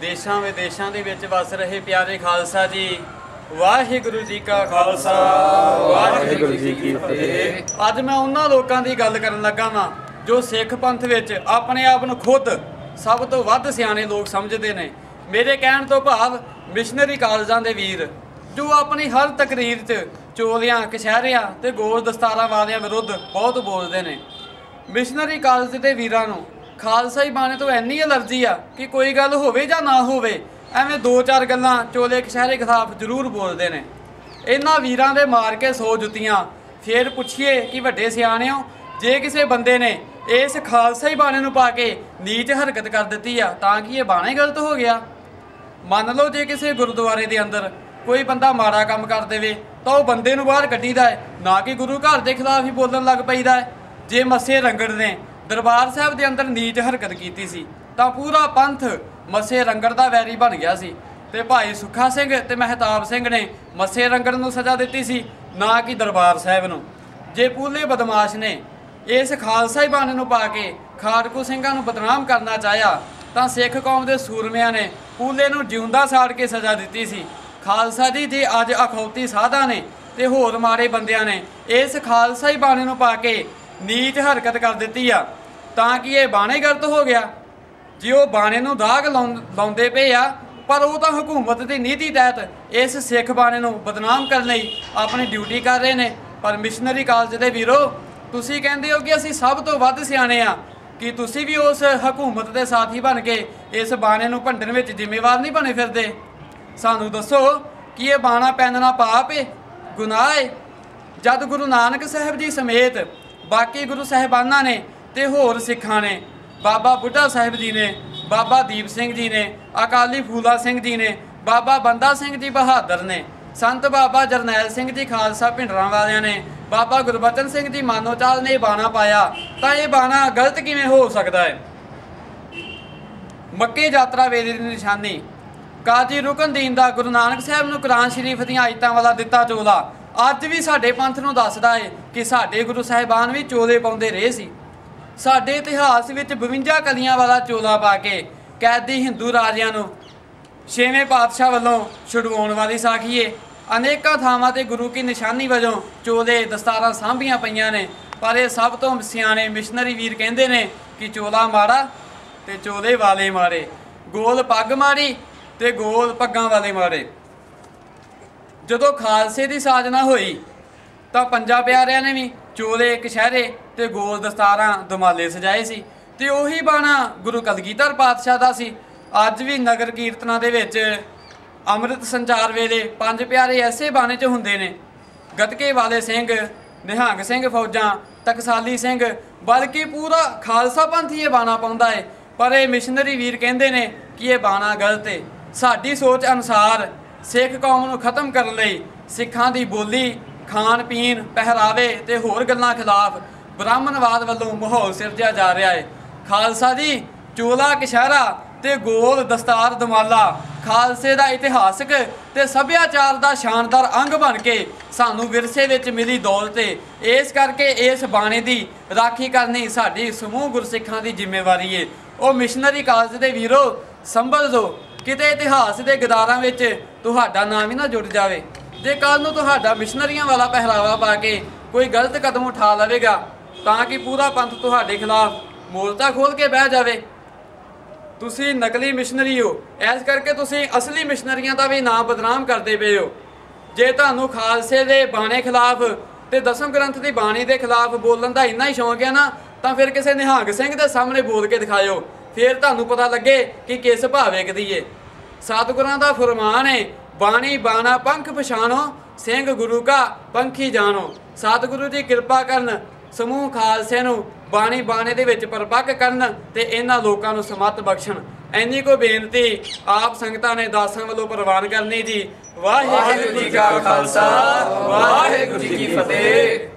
ਦੇਸ਼ਾਂ ਵਿਦੇਸ਼ਾਂ ਦੇ ਵਿੱਚ ਵਸ ਰਹੇ ਪਿਆਰੇ ਖਾਲਸਾ ਜੀ, ਵਾਹਿਗੁਰੂ ਜੀ ਕਾ ਖਾਲਸਾ, ਵਾਹਿਗੁਰੂ ਜੀ ਕੀ ਫਤਿਹ। ਅੱਜ ਮੈਂ ਉਹਨਾਂ ਲੋਕਾਂ ਦੀ ਗੱਲ ਕਰਨ ਲੱਗਾ ਵਾਂ, ਜੋ ਸਿੱਖ ਪੰਥ ਵਿੱਚ ਆਪਣੇ ਆਪ ਨੂੰ ਖੁਦ ਸਭ ਤੋਂ ਵੱਧ ਸਿਆਣੇ ਲੋਕ ਸਮਝਦੇ ਨੇ। ਮੇਰੇ ਕਹਿਣ ਤੋਂ ਭਾਵ ਮਿਸ਼ਨਰੀ ਕਾਲਜਾਂ ਦੇ ਵੀਰ, ਜੋ ਆਪਣੀ ਹਰ ਤਕਰੀਰ 'ਚ ਚੋਲਿਆਂ ਕਸ਼ਹਿਰਿਆਂ ਤੇ ਗੋਲ ਦਸਤਾਰਾਂ ਵਾਲਿਆਂ ਵਿਰੁੱਧ ਬਹੁਤ ਬੋਲਦੇ ਨੇ। ਮਿਸ਼ਨਰੀ ਕਾਲਜ ਦੇ ਵੀਰਾਂ ਨੂੰ ਖਾਲਸਾ ਹੀ ਬਾਣੇ ਤੋਂ ਇੰਨੀ ਅਲਰਜੀ ਆ ਕਿ ਕੋਈ ਗੱਲ ਹੋਵੇ ਜਾਂ ਨਾ ਹੋਵੇ, ਐਵੇਂ ਦੋ ਚਾਰ ਗੱਲਾਂ ਚੋਲੇ ਕਸ਼ਹਿਰੇ ਖਿਲਾਫ ਜ਼ਰੂਰ ਬੋਲਦੇ ਨੇ। ਇਹਨਾਂ ਵੀਰਾਂ ਦੇ ਮਾਰ ਕੇ ਸੋ ਜੁੱਤੀਆਂ। ਫੇਰ ਪੁੱਛੀਏ ਕਿ ਵੱਡੇ ਸਿਆਣਿਓ ਜੇ ਕਿਸੇ ਬੰਦੇ ਨੇ ਇਸ ਖਾਲਸਾ ਹੀ ਬਾਣੇ ਨੂੰ ਪਾ ਕੇ ਨੀਚ ਹਰਕਤ ਕਰ ਦਿੱਤੀ ਆ, ਤਾਂ ਕਿ ਇਹ ਬਾਣਾ ਹੀ ਗਲਤ ਹੋ ਗਿਆ? ਮੰਨ ਲਓ ਜੇ ਕਿਸੇ ਗੁਰਦੁਆਰੇ ਦੇ ਅੰਦਰ ਕੋਈ ਬੰਦਾ ਮਾੜਾ ਕੰਮ ਕਰ ਦੇਵੇ, ਤਾਂ ਉਹ ਬੰਦੇ ਨੂੰ ਬਾਹਰ ਕੱਢੀਦਾ ਹੈ, ਨਾ ਕਿ ਗੁਰੂ ਘਰ ਦੇ ਖਿਲਾਫ ਹੀ ਬੋਲਣ ਲੱਗ ਪਈਦਾ ਹੈ। ਜੇ ਮੱਸੇ ਰੰਗੜ ਨੇ ਦਰਬਾਰ ਸਾਹਿਬ ਦੇ ਅੰਦਰ ਨੀਚ ਹਰਕਤ ਕੀਤੀ ਸੀ, ਤਾਂ ਪੂਰਾ ਪੰਥ ਮੱਸੇ ਰੰਗੜ ਦਾ ਵੈਰੀ ਬਣ ਗਿਆ ਸੀ। ਤੇ ਭਾਈ ਸੁੱਖਾ ਸਿੰਘ ਤੇ ਮਹਿਤਾਬ ਸਿੰਘ ਨੇ ਮੱਸੇ ਰੰਗੜ ਨੂੰ ਸਜ਼ਾ ਦਿੱਤੀ ਸੀ, ਨਾ ਕਿ ਦਰਬਾਰ ਸਾਹਿਬ ਨੂੰ। ਜੇ ਪੂਲੇ ਬਦਮਾਸ਼ ਨੇ ਇਸ ਖਾਲਸਾ ਹੀ ਬਾਣੇ ਨੂੰ ਪਾ ਕੇ ਖਾੜਕੂ ਸਿੰਘਾਂ ਨੂੰ ਬਦਨਾਮ ਕਰਨਾ ਚਾਹਿਆ, ਤਾਂ ਸਿੱਖ ਕੌਮ ਦੇ ਸੂਰਮਿਆਂ ਨੇ ਪੂਲੇ ਨੂੰ ਜਿਉਂਦਾ ਸਾੜ ਕੇ ਸਜ਼ਾ ਦਿੱਤੀ ਸੀ। ਖਾਲਸਾ ਜੀ, ਜੇ ਅੱਜ ਅਖੌਤੀ ਸਾਧਾਂ ਨੇ ਤੇ ਹੋਰ ਮਾੜੇ ਬੰਦਿਆਂ ਨੇ ਇਸ ਖਾਲਸਾ ਹੀ ਬਾਣੇ ਨੂੰ ਪਾ ਕੇ ਨੀਚ ਹਰਕਤ ਕਰ ਦਿੱਤੀ ਆ ਤਾਂ ਕਿ ਇਹ ਬਾਣੇ ਗਲਤ ਹੋ ਗਿਆ? ਜੇ ਉਹ ਬਾਣੇ ਨੂੰ ਦਾਗ ਲਾਉਂ- ਲਾਉਂਦੇ ਪਏ ਆ, ਪਰ ਉਹ ਤਾਂ ਹਕੂਮਤ ਦੀ ਨੀਤੀ ਤਹਿਤ ਇਸ ਸਿੱਖ ਬਾਣੇ ਨੂੰ ਬਦਨਾਮ ਕਰਨ ਲਈ ਆਪਣੀ ਡਿਊਟੀ ਕਰ ਰਹੇ ਨੇ। ਪਰ ਮਿਸ਼ਨਰੀ ਕਾਲਜ ਦੇ ਵੀਰੋ, ਤੁਸੀਂ ਕਹਿੰਦੇ ਹੋ ਕਿ ਅਸੀਂ ਸਭ ਤੋਂ ਵੱਧ ਸਿਆਣੇ ਆ। ਕਿ ਤੁਸੀਂ ਵੀ ਉਸ ਹਕੂਮਤ ਦੇ ਸਾਥੀ ਬਣ ਕੇ ਇਸ ਬਾਣੇ ਨੂੰ ਭੰਡਣ ਵਿੱਚ ਜ਼ਿੰਮੇਵਾਰ ਨਹੀਂ ਬਣੇ ਫਿਰਦੇ? ਸਾਨੂੰ ਦੱਸੋ ਕਿ ਇਹ ਬਾਣਾ ਪੈਨਣਾ ਪਾਪ ਏ, ਗੁਨਾਹ ਏ? ਜਦ ਗੁਰੂ ਨਾਨਕ ਸਾਹਿਬ ਜੀ ਸਮੇਤ ਬਾਕੀ ਗੁਰੂ ਸਾਹਿਬਾਨਾਂ ਨੇ ਤੇ ਹੋਰ ਸਿੱਖਾਂ ਨੇ, ਬਾਬਾ ਬੁੱਢਾ ਸਾਹਿਬ ਜੀ ਨੇ, ਬਾਬਾ ਦੀਪ ਸਿੰਘ ਜੀ ਨੇ, ਅਕਾਲੀ ਫੂਲਾ ਸਿੰਘ ਜੀ ਨੇ, ਬਾਬਾ ਬੰਦਾ ਸਿੰਘ ਜੀ ਬਹਾਦਰ ਨੇ, ਸੰਤ ਬਾਬਾ ਜਰਨੈਲ ਸਿੰਘ ਜੀ ਖਾਲਸਾ ਭਿੰਡਰਾਂ ਵਾਲਿਆਂ ਨੇ, ਬਾਬਾ ਗੁਰਬਚਨ ਸਿੰਘ ਜੀ ਮਾਨੋਚਾਲ ਨੇ ਬਾਣਾ ਪਾਇਆ, ਤਾਂ ਇਹ ਬਾਣਾ ਗਲਤ ਕਿਵੇਂ ਹੋ ਸਕਦਾ ਹੈ? ਮੱਕੇ ਯਾਤਰਾ ਵੇਲੇ ਦੀ ਨਿਸ਼ਾਨੀ, ਕਾਜੀ ਰੁਕਨਦੀਨ ਦਾ ਗੁਰੂ ਨਾਨਕ ਸਾਹਿਬ ਨੂੰ ਕੁਰਾਨ ਸ਼ਰੀਫ ਦੀਆਂ ਆਇਤਾਂ ਵਾਲਾ ਦਿੱਤਾ ਚੋਲਾ, ਅੱਜ ਵੀ ਸਾਡੇ ਪੰਥ ਨੂੰ ਦੱਸਦਾ ਹੈ ਕਿ ਸਾਡੇ ਗੁਰੂ ਸਾਹਿਬਾਨ ਵੀ ਚੋਲੇ ਪਾਉਂਦੇ ਰਹੇ ਸੀ। ਸਾਡੇ ਇਤਿਹਾਸ ਵਿੱਚ 52 ਕਲੀਆਂ ਵਾਲਾ ਚੋਲਾ ਪਾ ਕੇ ਕੈਦੀ ਹਿੰਦੂ ਰਾਜਿਆਂ ਨੂੰ ਛੇਵੇਂ ਪਾਤਸ਼ਾਹ ਵੱਲੋਂ ਛੁਡਵਾਉਣ ਵਾਲੀ ਸਾਖੀਏ। ਅਨੇਕਾਂ ਥਾਵਾਂ ਤੇ ਗੁਰੂ ਕੀ ਨਿਸ਼ਾਨੀ ਵਜੋਂ ਚੋਲੇ, ਦਸਤਾਰਾਂ ਸਾਂਭੀਆਂ ਪਈਆਂ ਨੇ, ਪਰ ਇਹ ਸਭ ਤੋਂ ਸਿਆਣੇ ਮਿਸ਼ਨਰੀ ਵੀਰ ਕਹਿੰਦੇ ਨੇ ਕਿ ਚੋਲਾ ਮਾੜਾ ਤੇ ਚੋਲੇ ਵਾਲੇ ਮਾਰੇ ਗੋਲ ਪੱਗ ਮਾਰੀ ਤੇ ਗੋਲ ਪੱਗਾਂ ਵਾਲੇ ਮਾਰੇ ਜਦੋਂ ਖਾਲਸੇ ਦੀ ਸਾਜਨਾ ਹੋਈ ਤਾਂ ਪੰਜਾਂ ਪਿਆਰਿਆਂ ਨੇ ਵੀ ਚੋਲੇ ਕਸ਼ਹਿਰੇ ਤੇ ਗੋਲ ਦਸਤਾਰਾਂ ਦਮਾਲੇ ਸਜਾਏ ਸੀ ਤੇ ਉਹੀ ਬਾਣਾ ਗੁਰੂ ਕਲਗੀਧਰ ਪਾਤਸ਼ਾਹ ਦਾ ਸੀ। ਅੱਜ ਵੀ ਨਗਰ ਕੀਰਤਨਾਂ ਦੇ ਵਿੱਚ ਅੰਮ੍ਰਿਤ ਸੰਚਾਰ ਵੇਲੇ ਪੰਜ ਪਿਆਰੇ ਐਸੇ ਬਾਣੇ 'ਚ ਹੁੰਦੇ ਨੇ। ਗਤਕੇ ਵਾਲੇ ਸਿੰਘ, ਨਿਹੰਗ ਸਿੰਘ ਫੌਜਾਂ, ਤਕਸਾਲੀ ਸਿੰਘ, ਬਲਕਿ ਪੂਰਾ ਖਾਲਸਾ ਪੰਥ ਹੀ ਇਹ ਬਾਣਾ ਪਾਉਂਦਾ ਏ। ਪਰ ਇਹ ਮਿਸ਼ਨਰੀ ਵੀਰ ਕਹਿੰਦੇ ਨੇ ਕਿ ਇਹ ਬਾਣਾ ਗਲਤ ਏ। ਸਾਡੀ ਸੋਚ ਅਨੁਸਾਰ ਸਿੱਖ ਕੌਮ ਨੂੰ ਖਤਮ ਕਰਨ ਲਈ ਸਿੱਖਾਂ ਦੀ ਬੋਲੀ ਖਾਣ ਪੀਣ, ਪਹਿਰਾਵੇ ਤੇ ਹੋਰ ਗੱਲਾਂ ਖਿਲਾਫ ਬ੍ਰਾਹਮਣਵਾਦ ਵੱਲੋਂ ਮਾਹੌਲ ਸਿਰਜਿਆ ਜਾ ਰਿਹਾ ਹੈ। ਖਾਲਸਾ ਜੀ, ਚੋਲਾ ਕਸ਼ਹਿਰਾ ਤੇ ਗੋਲ ਦਸਤਾਰ ਦਮਾਲਾ ਖਾਲਸੇ ਦਾ ਇਤਿਹਾਸਕ ਤੇ ਸੱਭਿਆਚਾਰ ਦਾ ਸ਼ਾਨਦਾਰ ਅੰਗ ਬਣ ਕੇ ਸਾਨੂੰ ਵਿਰਸੇ ਵਿੱਚ ਮਿਲੀ ਦੌਲਤ ਏ ਇਸ ਕਰਕੇ ਇਸ ਬਾਣੇ ਦੀ ਰਾਖੀ ਕਰਨੀ ਸਾਡੀ ਸਮੂਹ ਗੁਰਸਿੱਖਾਂ ਦੀ ਜ਼ਿੰਮੇਵਾਰੀ ਹੈ ਉਹ ਮਿਸ਼ਨਰੀ ਕਾਲਜ ਦੇ ਵੀਰੋ, ਸੰਭਲ ਜੋ ਕਿਤੇ ਇਤਿਹਾਸ ਦੇ ਗਦਾਰਾਂ ਵਿੱਚ ਤੁਹਾਡਾ ਨਾਮ ਹੀ ਨਾ ਜੁੜ ਜਾਵੇ। ਜੇ ਕੱਲ ਨੂੰ ਤੁਹਾਡਾ ਮਿਸ਼ਨਰੀਆਂ ਵਾਲਾ ਪਹਿਰਾਵਾ ਪਾ ਕੇ ਕੋਈ ਗਲਤ ਕਦਮ ਉਠਾ ਲਵੇਗਾ, ਤਾਂ ਕਿ ਪੂਰਾ ਪੰਥ ਤੁਹਾਡੇ ਖਿਲਾਫ ਮੋਰਚਾ ਖੋਲ ਕੇ ਬਹਿ ਜਾਵੇ। ਤੁਸੀਂ ਨਕਲੀ ਮਿਸ਼ਨਰੀ ਹੋ। ਐਸ ਕਰਕੇ ਤੁਸੀਂ ਅਸਲੀ ਮਿਸ਼ਨਰੀਆਂ ਦਾ ਵੀ ਨਾਮ ਬਦਨਾਮ ਕਰਦੇ ਪਏ ਹੋ। ਜੇ ਤੁਹਾਨੂੰ ਖਾਲਸੇ ਦੇ ਬਾਣੇ ਖਿਲਾਫ ਤੇ ਦਸਮ ਗ੍ਰੰਥ ਦੀ ਬਾਣੀ ਦੇ ਖਿਲਾਫ ਬੋਲਣ ਦਾ ਇੰਨਾ ਹੀ ਸ਼ੌਂਕ ਹੈ ਨਾ, ਤਾਂ ਫਿਰ ਕਿਸੇ ਨਿਹੰਗ ਸਿੰਘ ਦੇ ਸਾਹਮਣੇ ਬੋਲ ਕੇ ਦਿਖਾਇਓ। ਫਿਰ ਤੁਹਾਨੂੰ ਪਤਾ ਲੱਗੇ ਕਿ ਕਿਸ ਭਾਅ ਵੇਖਦੀ ਏ। ਸਤਿਗੁਰਾਂ ਦਾ ਫਰਮਾਨ ਹੈ ਬਾਣੀ ਬਾਣਾ ਪੰਖ ਪਛਾਣੋ, ਸਿੰਘ ਗੁਰੂ ਕਾ ਪੰਖੀ ਜਾਣੋ। ਸਤਿਗੁਰੂ ਦੀ ਕਿਰਪਾ ਕਰਨ, ਸਮੂਹ ਖਾਲਸੇ ਨੂੰ ਬਾਣੀ ਬਾਣੇ ਦੇ ਵਿੱਚ ਪਰਪੱਕ ਕਰਨ ਤੇ ਇਹਨਾਂ ਲੋਕਾਂ ਨੂੰ ਸਮਤ ਬਖਸ਼ਣ। ਐਨੀ ਕੋ ਬੇਨਤੀ ਆਪ ਸੰਗਤਾਂ ਨੇ ਦਾਸਾਂ ਵੱਲੋਂ ਪ੍ਰਵਾਨ ਕਰਨੀ ਜੀ। ਵਾਹਿਗੁਰੂ ਜੀ ਕਾ ਖਾਲਸਾ, ਵਾਹਿਗੁਰੂ ਜੀ ਕੀ ਫਤਿਹ।